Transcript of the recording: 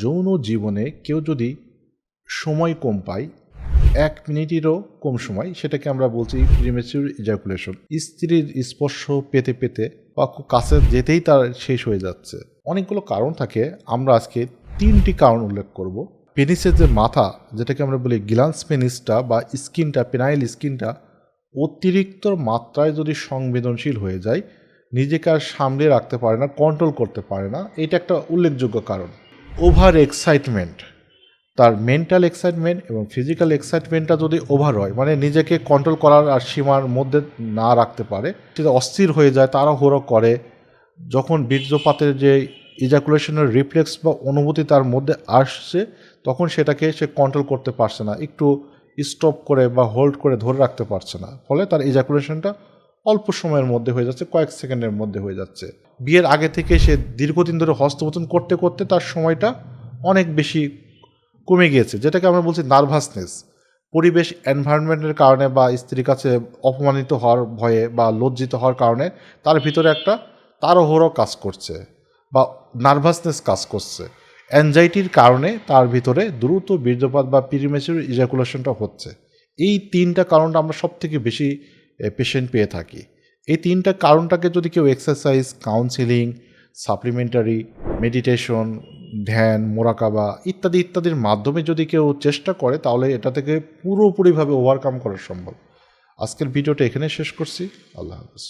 যৌন জীবনে কেউ যদি সময় কম পায়, এক মিনিটেরও কম সময়, সেটাকে আমরা বলছি প্রিমেচিউর ইজাকুলেশন স্ত্রীর স্পর্শ পেতে পেতে বা কাছে যেতেই তার শেষ হয়ে যাচ্ছে। অনেকগুলো কারণ থাকে, আমরা আজকে তিনটি কারণ উল্লেখ করব। পেনিসের যে মাথা, যেটাকে আমরা বলি গ্লান্স পেনিসটা বা স্কিনটা পেনাইল স্কিনটা অতিরিক্ত মাত্রায় যদি সংবেদনশীল হয়ে যায়, নিজেকে আর সামলে রাখতে পারে না কন্ট্রোল করতে পারে না, এটা একটা উল্লেখযোগ্য কারণ। ওভার এক্সাইটমেন্ট তার মেন্টাল এক্সাইটমেন্ট এবং ফিজিক্যাল এক্সাইটমেন্টটা যদি ওভার হয় মানে নিজেকে কন্ট্রোল করার আর সীমার মধ্যে না রাখতে পারে, সেটা অস্থির হয়ে যায়, তাড়াহুড়ো করে, যখন বীর্যপাতের যে ইজাকুলেশনের রিফ্লেক্স বা অনুভূতি তার মধ্যে আসছে, তখন সেটাকে সে কন্ট্রোল করতে পারছে না, একটু স্টপ করে বা হোল্ড করে ধরে রাখতে পারছে না। ফলে তার ইজাকুলেশনটা অল্প সময়ের মধ্যে হয়ে যাচ্ছে, কয়েক সেকেন্ডের মধ্যে হয়ে যাচ্ছে। বিয়ের আগে থেকে সে দীর্ঘদিন ধরে হস্তমোচন করতে করতে তার সময়টা অনেক বেশি কমে গিয়েছে, যেটাকে আমরা বলছি নার্ভাসনেস পরিবেশ এনভায়রনমেন্টের কারণে বা স্ত্রীর কাছে অপমানিত হওয়ার ভয়ে বা লজ্জিত হওয়ার কারণে তার ভিতরে একটা তাড়াহুড়ো কাজ করছে বা নার্ভাসনেস কাজ করছে। অ্যাংজাইটির কারণে তার ভিতরে দ্রুত বীর্যপাত বা পিরিমেচুর ইজাকুলেশনটা হচ্ছে। এই তিনটা কারণটা আমরা সব থেকে বেশি পেশেন্ট পেয়ে থাকি। এই তিনটা কারণটাকে যদি কেউ এক্সারসাইজ কাউন্সিলিং সাপ্লিমেন্টারি মেডিটেশন ধ্যান, মোরাকাবা ইত্যাদি ইত্যাদির মাধ্যমে যদি কেউ চেষ্টা করে, তাহলে এটা থেকে পুরোপুরিভাবে ওভারকাম করা সম্ভব। আজকের ভিডিওটা এখানে শেষ করছি। আল্লাহ হাফিজ।